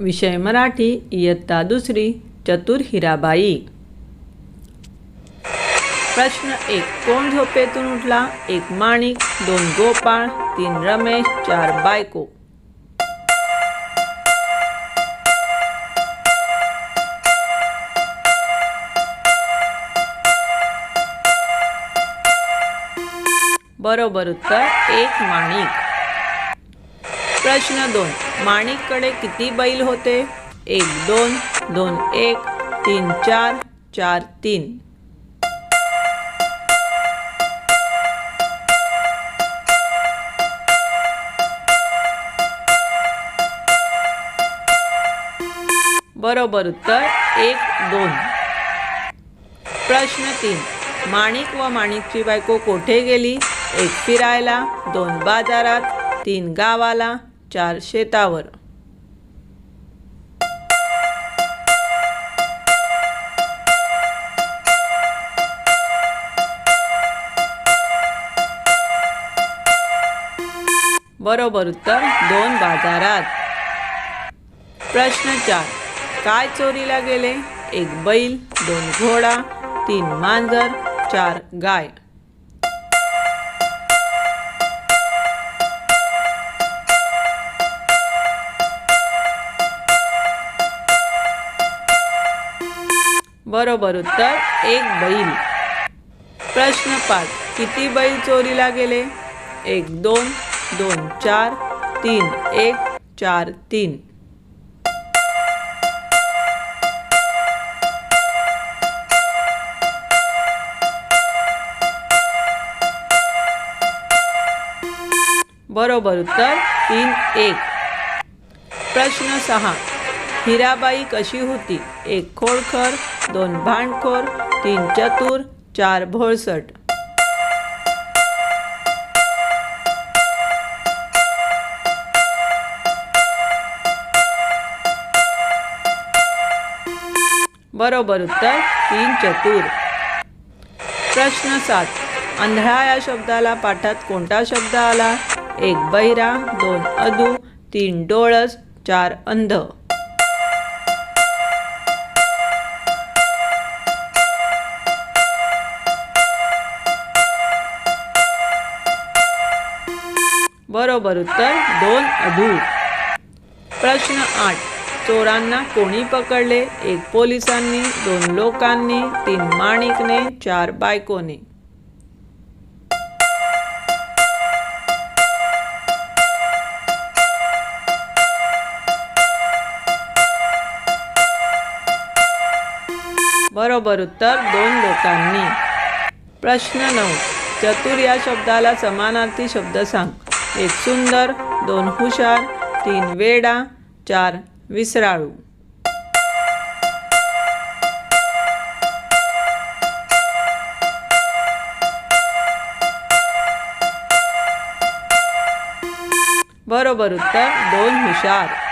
विषय मराठी इयत्ता दुसरी चतुर हिराबाई. प्रश्न एक कोण झोपेतून उठला? एक माणिक दोन गोपाळ तीन रमेश चार बायको. बरोबर उत्तर एक माणिक. प्रश्न दोन. माणिककडे किती बैल होते? एक दोन दोन एक तीन चार चार तीन. बरोबर उत्तर एक दोन. प्रश्न तीन. माणिक व माणिकची बायको कोठे गेली? एक फिरायला दोन बाजारात तीन गावाला. चार शेतावर. बरोबर उत्तर दोन बाजारात. प्रश्न चार काय चोरीला गेले? एक बैल दोन घोडा तीन मांजर चार गाय. बरोबर उत्तर एक बैल. प्रश्न पाच. किती बैल चोरीला गेले? एक दोन दोन चार तीन एक चार तीन. बरोबर उत्तर तीन एक. प्रश्न सहा. हिराबाई कशी होती? एक खोडखर दोन भांडखोर तीन चतुर चार भोळसट. बरोबर उत्तर तीन चतुर. प्रश्न सात. आंधळा या शब्दाला पाठात कोणता शब्द आला? एक बहिरा दोन अधू तीन डोळस चार अंध. बरोबर उत्तर दोन अधू प्रश्न आठ. चोरांना कोणी पकडले? एक पोलिसांनी दोन लोकांनी तीन माणिकने चार बायकोने. बरोबर उत्तर दोन लोकांनी. प्रश्न नऊ. चतुर या शब्दाला समानार्थी शब्द सांग. एक सुंदर दोन हुशार तीन वेडा चार विसराळू. बरोबर उत्तर दोन हुशार.